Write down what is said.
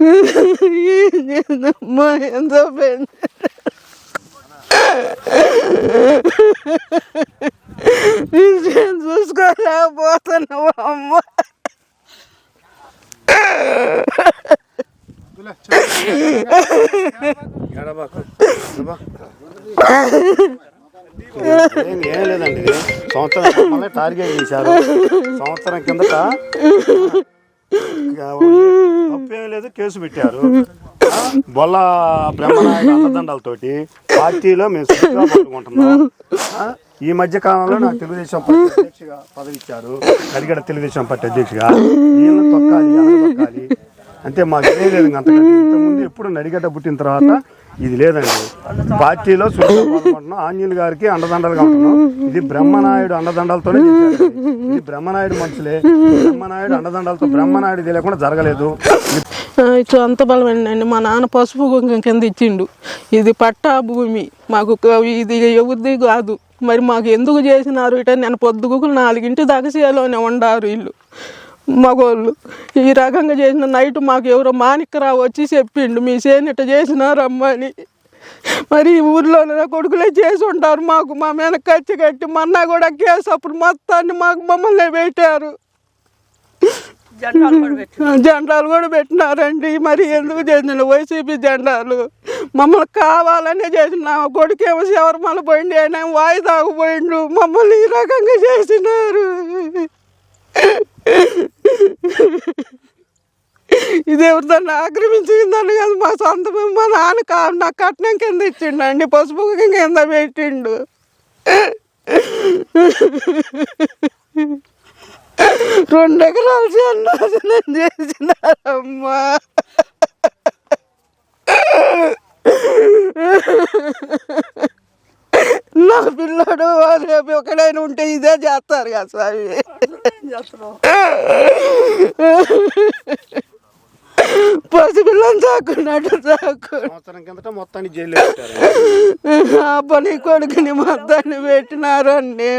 ఏం చేద్దామా ఎంతో పెద్ద చూసుకోలేకపోతున్నావు అమ్మ ఏం లేదండి. సంవత్సరం మళ్ళీ టార్గెట్ చేశారు. సంవత్సరం కిందట తప్పేం లేదు కేసు పెట్టారు. బొల్ల బ్రహ్మనాయుడు అన్నదండాలతోటి పార్టీలో మేము ఈ మధ్య కాలంలో నాకు తెలుగుదేశం పార్టీ అధ్యక్షుగా పదవి ఇచ్చారు కడిగడ తెలుగుదేశం పార్టీ అధ్యక్షుగా వీళ్ళని తొక్కాలి తొక్కాలి. అంటే మాకు తెలియలేదు లేదు అంతకంటే ఇంతకుముందు ఎప్పుడు నడిగడ్డ పుట్టిన తర్వాత ఇది లేదండి. పార్టీలో సుఖంగా ఆంజనేయులు గారికి అండదండలుగా ఉంటున్నాం. ఇది బ్రహ్మనాయుడు అండదండలతోనే ఇది బ్రహ్మనాయుడు మనుషులే. బ్రహ్మనాయుడు అండదండలతో బ్రహ్మనాయుడు ఇది లేకుండా జరగలేదు అంత బలమేనండి మా నాన్న పసుపు కుంకుమ కింద ఇచ్చిండు. ఇది పట్టా భూమి. మాకు ఇది ఎవరిది కాదు. మరి మాకు ఎందుకు చేసినారు? ఇట నేను పొద్దుగుకులు నాలుగింటి దాకా చేలోనే ఉండారు వీళ్ళు మగోళ్ళు. ఈ రకంగా చేసిన నైట్ మాకు ఎవరో మాణిక్కరావు వచ్చి చెప్పిండు మీ చేను ఇట్ట చేసినారు అమ్మని మరి ఈ ఊర్లో నా కొడుకులే చేసి ఉంటారు మాకు మా మీద కచ్చి కట్టి మొన్న కూడా కేసు అప్పుడు మొత్తాన్ని మాకు మమ్మల్ని పెట్టారు. జెండాలు కూడా పెట్టినారండి. మరి ఎందుకు చేసిన వైసీపీ జెండాలు. మమ్మల్ని కావాలనే చేసిన కొడుకేమో శబరిమల పోయింది ఆయన వాయిదాకు పోయిండు. మమ్మల్ని ఈ రకంగా చేసినారు. ఇది ఎవరిదాన్ని ఆక్రమించిందని కాదు మా సొంత. మా నాన్న కా నా కట్నం కింద ఇచ్చిండు అండి పసుపు కింద పెట్టిండు. రెండు ఎకరాలు చెన్నాశనం చేసినారమ్మా. నా పిల్లడు రేపు ఎక్కడైనా ఉంటే ఇదే చేస్తారు కదా స్వామి. సంవత్సరం కిందట మొత్తాన్ని పెట్టారు. ఆ పని కొడుకుని మొత్తాన్ని పెట్టినారు అండి